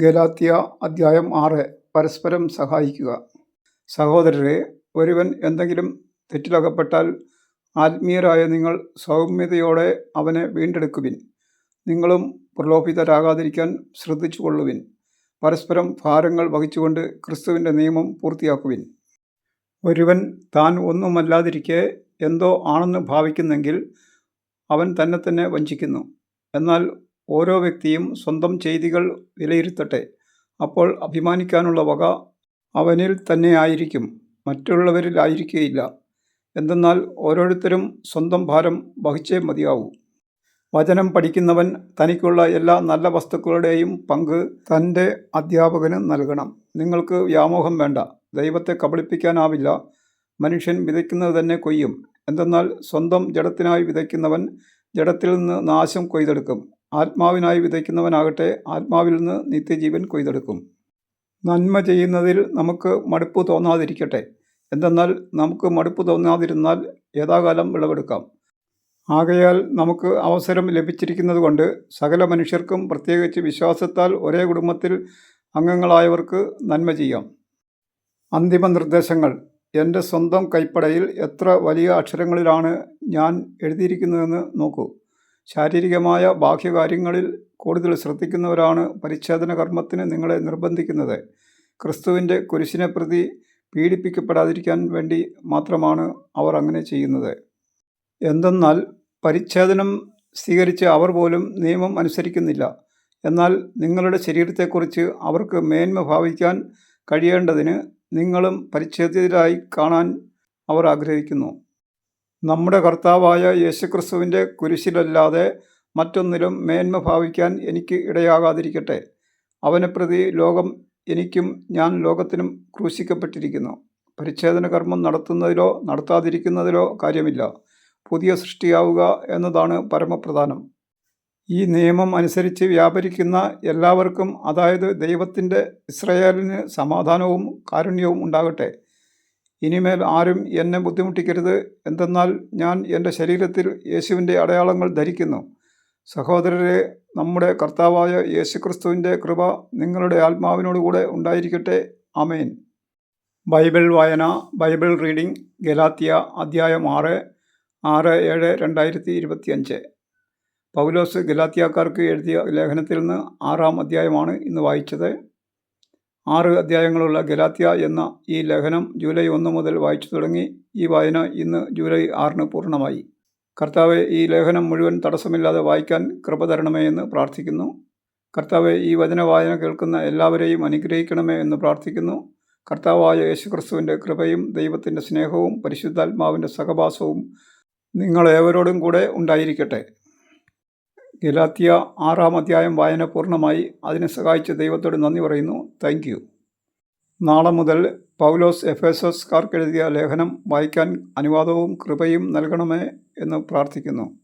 ഗലാത്യ അധ്യായം ആറ്. പരസ്പരം സഹായിക്കുക. സഹോദരരെ ഒരുവൻ എന്തെങ്കിലും തെറ്റിലകപ്പെട്ടാൽ ആത്മീയരായ നിങ്ങൾ സൗമ്യതയോടെ അവനെ വീണ്ടെടുക്കുവിൻ. നിങ്ങളും പ്രലോഭിതരാകാതിരിക്കാൻ ശ്രദ്ധിച്ചു കൊള്ളുവിൻ പരസ്പരം ഭാരങ്ങൾ വഹിച്ചുകൊണ്ട് ക്രിസ്തുവിന്റെ നിയമം പൂർത്തിയാക്കുവിൻ. ഒരുവൻ താൻ ഒന്നുമല്ലാതിരിക്കെ എന്തോ ആണെന്ന് ഭാവിക്കുന്നെങ്കിൽ അവൻ തന്നെ തന്നെ വഞ്ചിക്കുന്നു. എന്നാൽ ഓരോ വ്യക്തിയും സ്വന്തം ചെയ്തികൾ വിലയിരുത്തട്ടെ. അപ്പോൾ അഭിമാനിക്കാനുള്ള വക അവനിൽ തന്നെ ആയിരിക്കും മറ്റുള്ളവരിലായിരിക്കുകയില്ല എന്തെന്നാൽ ഓരോരുത്തരും സ്വന്തം ഭാരം വഹിച്ചേ മതിയാവൂ. വചനം പഠിക്കുന്നവൻ തനിക്കുള്ള എല്ലാ നല്ല വസ്തുക്കളുടെയും പങ്ക് തന്റെ അധ്യാപകന് നൽകണം. നിങ്ങൾക്ക് വ്യാമോഹം വേണ്ട ദൈവത്തെ കബളിപ്പിക്കാനാവില്ല. മനുഷ്യൻ വിതയ്ക്കുന്നത് തന്നെ കൊയ്യും. എന്തെന്നാൽ സ്വന്തം ജഡത്തിനായി വിതയ്ക്കുന്നവൻ ജഡത്തിൽ നിന്ന് നാശം കൊയ്തെടുക്കും. ആത്മാവിനായി വിതയ്ക്കുന്നവനാകട്ടെ ആത്മാവിൽ നിന്ന് നിത്യജീവൻ കൊയ്തെടുക്കും. നന്മ ചെയ്യുന്നതിൽ നമുക്ക് മടുപ്പ് തോന്നാതിരിക്കട്ടെ. എന്തെന്നാൽ നമുക്ക് മടുപ്പ് തോന്നാതിരുന്നാൽ യഥാകാലം വിളവെടുക്കാം. ആകയാൽ നമുക്ക് അവസരം ലഭിച്ചിരിക്കുന്നതുകൊണ്ട് സകല മനുഷ്യർക്കും പ്രത്യേകിച്ച് വിശ്വാസത്താൽ ഒരേ കുടുംബത്തിൽ അംഗങ്ങളായവർക്ക് നന്മ ചെയ്യാം. അന്തിമ നിർദ്ദേശങ്ങൾ. എന്റെ സ്വന്തം കൈപ്പടയിൽ എത്ര വലിയ അക്ഷരങ്ങളിലാണ് ഞാൻ എഴുതിയിരിക്കുന്നതെന്ന് നോക്കൂ. ശാരീരികമായ ബാഹ്യകാര്യങ്ങളിൽ കൂടുതൽ ശ്രദ്ധിക്കുന്നവരാണ് പരിച്ഛേദന കർമ്മത്തിന് നിങ്ങളെ നിർബന്ധിക്കുന്നത്. ക്രിസ്തുവിന്റെ കുരിശിനെ പ്രതി പീഡിപ്പിക്കപ്പെടാതിരിക്കാൻ വേണ്ടി മാത്രമാണ് അവർ അങ്ങനെ ചെയ്യുന്നത്. എന്തെന്നാൽ പരിച്ഛേദനം സ്വീകരിച്ച് അവർ പോലും നിയമം അനുസരിക്കുന്നില്ല. എന്നാൽ നിങ്ങളുടെ ശരീരത്തെക്കുറിച്ച് അവർക്ക് മേന്മ ഭാവിക്കാൻ കഴിയേണ്ടതിന് നിങ്ങളും പരിച്ഛേദിതരായി കാണാൻ അവർ ആഗ്രഹിക്കുന്നു. നമ്മുടെ കർത്താവായ യേശുക്രിസ്തുവിന്റെ കുരിശിലല്ലാതെ മറ്റൊന്നിലും മേന്മ ഭാവിക്കാൻ എനിക്ക് ഇടയാകാതിരിക്കട്ടെ. അവനെ പ്രതി ലോകം എനിക്കും ഞാൻ ലോകത്തിനും ക്രൂശിക്കപ്പെട്ടിരിക്കുന്നു. പരിച്ഛേദന കർമ്മം നടത്തുന്നതിലോ നടത്താതിരിക്കുന്നതിലോ കാര്യമില്ല. പുതിയ സൃഷ്ടിയാവുക എന്നതാണ് പരമപ്രധാനം. ഈ നിയമം അനുസരിച്ച് വ്യാപരിക്കുന്ന എല്ലാവർക്കും അതായത് ദൈവത്തിന്റെ ഇസ്രയേലിന് സമാധാനവും കാരുണ്യവും ഉണ്ടാകട്ടെ. ഇനിമേൽ ആരും എന്നെ ബുദ്ധിമുട്ടിക്കരുത്. എന്തെന്നാൽ ഞാൻ എന്റെ ശരീരത്തിൽ യേശുവിന്റെ അടയാളങ്ങൾ ധരിക്കുന്നു. സഹോദരരെ നമ്മുടെ കർത്താവായ യേശുക്രിസ്തുവിന്റെ കൃപ നിങ്ങളുടെ ആത്മാവിനോടുകൂടെ ഉണ്ടായിരിക്കട്ടെ. അമേൻ ബൈബിൾ വായന ബൈബിൾ റീഡിംഗ് ഗലാത്തിയ അധ്യായം ആറ് ആറ് ഏഴ് രണ്ടായിരത്തി ഇരുപത്തിയഞ്ച്. പൗലോസ് ഗലാത്തിയാക്കാർക്ക് എഴുതിയ ലേഖനത്തിൽ നിന്ന് ആറാം അധ്യായമാണ് ഇന്ന് വായിച്ചത്. ആറ് അധ്യായങ്ങളുള്ള ഗലാത്യ എന്ന ഈ ലേഖനം ജൂലൈ ഒന്ന് മുതൽ വായിച്ചു തുടങ്ങി. ഈ വായന ഇന്ന് ജൂലൈ ആറിന് പൂർണമായി. കർത്താവ് ഈ ലേഖനം മുഴുവൻ തടസ്സമില്ലാതെ വായിക്കാൻ കൃപ തരണമേ എന്ന് പ്രാർത്ഥിക്കുന്നു. കർത്താവ് ഈ വചന വായന കേൾക്കുന്ന എല്ലാവരെയും അനുഗ്രഹിക്കണമേ എന്ന് പ്രാർത്ഥിക്കുന്നു. കർത്താവായ യേശുക്രിസ്തുവിന്റെ കൃപയും ദൈവത്തിന്റെ സ്നേഹവും പരിശുദ്ധാത്മാവിന്റെ സഹവാസവും നിങ്ങളേവരോടും കൂടെ ഉണ്ടായിരിക്കട്ടെ. ഗലാത്തിയ ആറാം അധ്യായം വായന പൂർണമായി അതിനെ സഹായിച്ച ദൈവത്തോട് നന്ദി പറയുന്നു. താങ്ക് യു നാളെ മുതൽ പൗലോസ് എഫേസോസ്കാർക്ക് എഴുതിയ ലേഖനം വായിക്കാൻ അനുവാദവും കൃപയും നൽകണമേ എന്ന് പ്രാർത്ഥിക്കുന്നു.